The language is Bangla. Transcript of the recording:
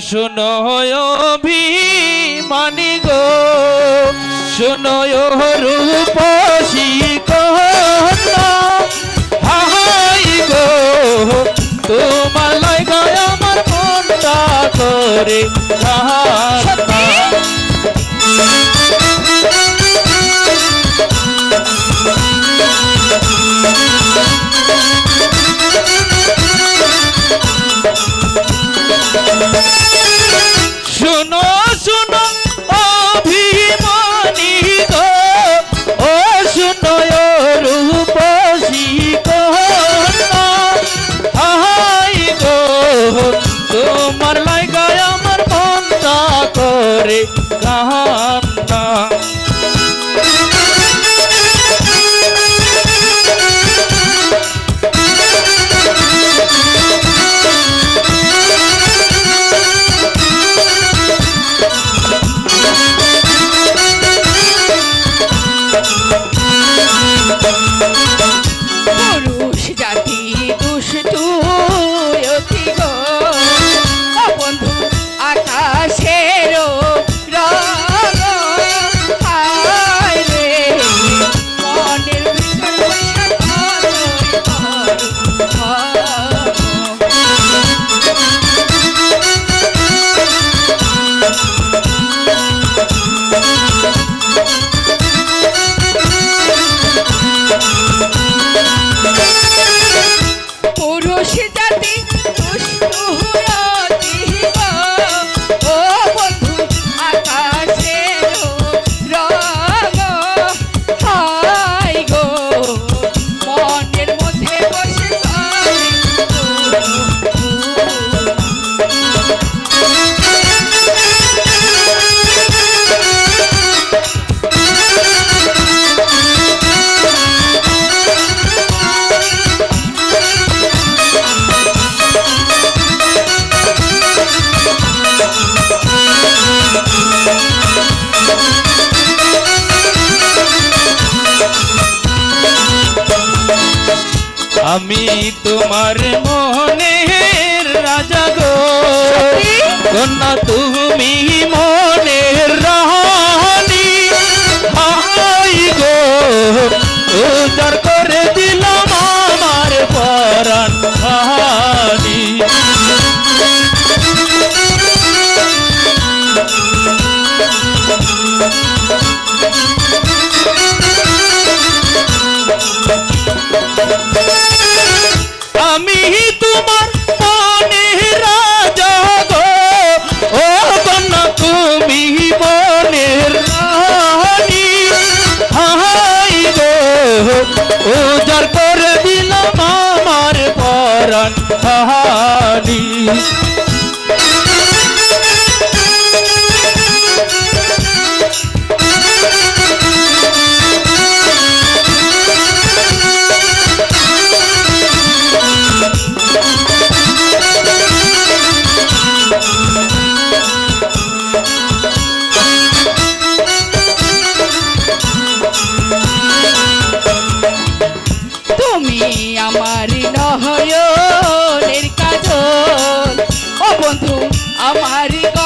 শুনো অভিমানি গো শুনো রূপসী কন্যা গো তোমার লাগায় আমার মনটা করে কান্না। আমি তোমার মনের রাজা গো। কন্যা তুমি মনের রানী। হাই গো উজার করে দিলাম আমার পরাণ হানি আমি তোমার মনে রাজা গো। ও কন্যা, তুমি মনে রানী। হাই গো উজার করে দিলাম আমার পরাণ হানি আমার গলার